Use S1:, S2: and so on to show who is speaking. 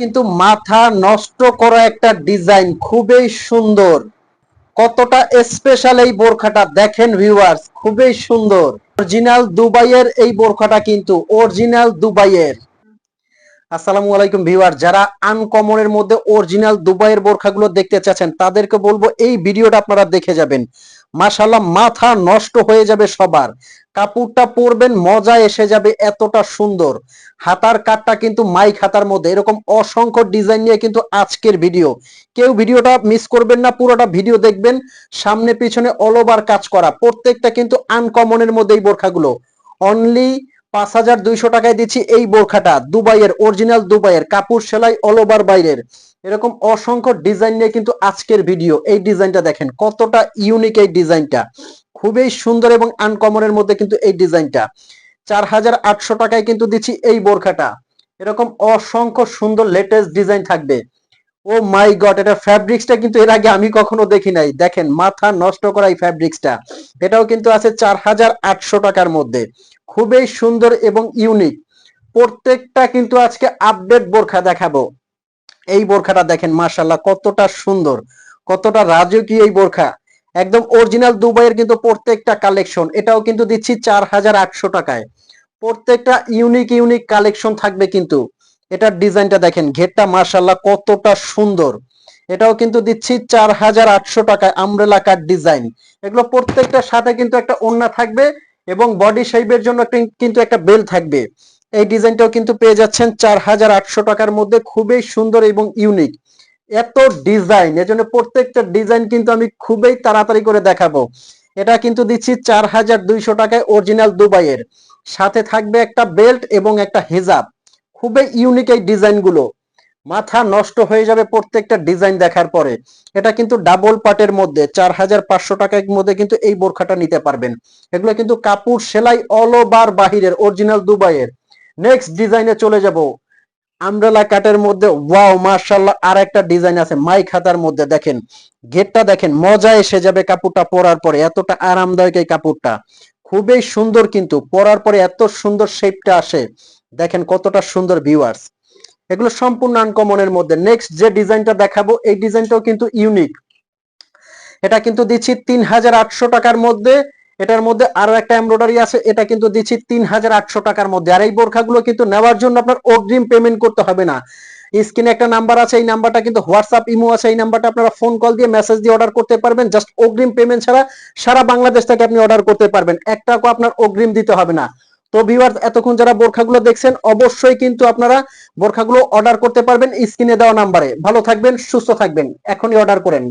S1: কিন্তু মাথা নষ্ট করা একটা ডিজাইন খুবই সুন্দর। কতটা স্পেশাল এই বোরখাটা দেখেন ভিউয়ার্স খুবই সুন্দর। অরিজিনাল দুবাইয়ের এই বোরখাটা কিন্তু অরিজিনাল দুবাইয়ের। আসসালামু আলাইকুম ভিউয়ার যারা আনকমনের মধ্যে অরিজিনাল দুবাইয়ের বোরখাগুলো দেখতে চাচ্ছেন, তাদেরকে বলব এই ভিডিওটা আপনারা দেখে যাবেন। মাশাল্লাহ মাথা নষ্ট হয়ে যাবে সবার। কাপড়টা পরবেন, মজা এসে যাবে এতটা সুন্দর। হাতার কাটটা কিন্তু মাইক হাতার মধ্যে। এরকম অসংখ্য ডিজাইন নিয়ে কিন্তু আজকের ভিডিও কেউ ভিডিওটা মিস করবেন না, পুরোটা ভিডিও দেখবেন। সামনে পিছনে অল ওভার কাজ করা। প্রত্যেকটা কিন্তু আনকমনের মধ্যে এই বোরখাগুলো। অনলি পাঁচ হাজার দুইশো টাকায় দিচ্ছি এই বোরখাটা। দুবাইয়ের অরিজিনাল দুবাইয়ের। কাপড় সেলাই অল ওভার বাইরের। এরকম অসংখ্য ডিজাইন নিয়ে কিন্তু আজকের ভিডিও এই ডিজাইনটা দেখেন, কতটা ইউনিক এই ডিজাইনটা খুবই সুন্দর এবং আনকমনের মধ্যে কিন্তু এই ডিজাইনটা। চার হাজার আটশো টাকায় কিন্তু দিচ্ছি এই বোরখাটা। এরকম অসংখ্য সুন্দর লেটেস্ট ডিজাইন থাকবে। ও মাই গড, এটা ফ্যাব্রিক্সটা কিন্তু এর আগে আমি কখনো দেখি নাই। দেখেন, মাথা নষ্ট করা এই ফ্যাব্রিক্সটা এটাও কিন্তু আছে চার হাজার আটশো টাকার মধ্যে। খুবই সুন্দর এবং ইউনিক প্রত্যেকটা কিন্তু আজকে আপডেট বোরখা দেখাবো। এই বোরখাটা দেখেন মাশাল্লাহ কতটা সুন্দর, কতটা রাজকীয় এই বোরখা। একদম অরিজিনাল দুবাইয়ের কিন্তু প্রত্যেকটা কালেকশন এটাও কিন্তু দিচ্ছি চার হাজার আটশো টাকায়। প্রত্যেকটা ইউনিক ইউনিক কালেকশন থাকবে কিন্তু। এটার ডিজাইনটা দেখেন, ঘেরটা মাশাল্লাহ কতটা সুন্দর। এটাও কিন্তু দিচ্ছি চার হাজার আটশো টাকায় আমরেলা কাট ডিজাইন এগুলো প্রত্যেকটার সাথে কিন্তু একটা ওন্না থাকবে এবং বডি শেপের জন্য কিন্তু একটা বেল থাকবে। এই ডিজাইনটাও কিন্তু পেয়ে যাচ্ছেন চার হাজার আটশো টাকার মধ্যে, খুবই সুন্দর এবং ইউনিক এত ডিজাইন এজন্য প্রত্যেকটা ডিজাইন কিন্তু আমি খুবই তাড়াতাড়ি করে দেখাবো। এটা কিন্তু দিচ্ছি চার হাজার দুইশো টাকায় অরিজিনাল দুবাইয়ের। সাথে থাকবে একটা বেল্ট এবং একটা হেজাব। খুবই ইউনিক এই ডিজাইনগুলো মাথা নষ্ট হয়ে যাবে প্রত্যেকটা ডিজাইন দেখার পরে। এটা কিন্তু ডাবল পার্টের মধ্যে, চার হাজার পাঁচশো টাকার মধ্যে কিন্তু এই বোরখাটা নিতে পারবেন। এগুলো কিন্তু কাপড় সেলাই অল ওভার বাহিরের অরিজিনাল দুবাইয়ের। নেক্সট ডিজাইনে চলে যাব। আমব্রেলা কাটের মধ্যে, ওয়াও মার্শাল্লাহ আর একটা ডিজাইন আছে মাই খাতার মধ্যে, দেখেন। গেটটা দেখেন মজা এসে যাবে কাপড়টা পরার পরে, এতটা আরামদায়ক এই কাপড়টা। খুবই সুন্দর কিন্তু, পরার পরে এত সুন্দর শেপটা আসে। দেখেন কতটা সুন্দর ভিউয়ার্স এগুলো সম্পূর্ণ আনকমনের মধ্যে। নেক্সট যে ডিজাইনটা দেখাবো, এই ডিজাইনটাও কিন্তু ইউনিক এটা কিন্তু দিচ্ছি তিন হাজার আটশো টাকার মধ্যে। এটার মধ্যে আরও একটা এমব্রয়ডারি আছে, এটা কিন্তু দিচ্ছি তিন হাজার আটশো টাকার মধ্যে। আর এই বোরখাগুলো কিন্তু নেওয়ার জন্য আপনার অগ্রিম পেমেন্ট করতে হবে না। স্ক্রিনে একটা নাম্বার আছে, এই নাম্বারটা কিন্তু হোয়াটসঅ্যাপ ইমো আছে, এই নাম্বারটা আপনারা ফোন কল দিয়ে মেসেজ দিয়ে অর্ডার করতে পারবেন। জাস্ট অগ্রিম পেমেন্ট ছাড়া সারা বাংলাদেশ থেকে আপনি অর্ডার করতে পারবেন। এক আপনার অগ্রিম দিতে হবে না। তো ভিউয়ার্স এতক্ষণ যারা বোরখাগুলো দেখছেন, অবশ্যই কিন্তু আপনারা বোরখাগুলো অর্ডার করতে পারবেন স্ক্রিনে দেওয়া নাম্বারে ভালো থাকবেন, সুস্থ থাকবেন। এখনই অর্ডার করেন।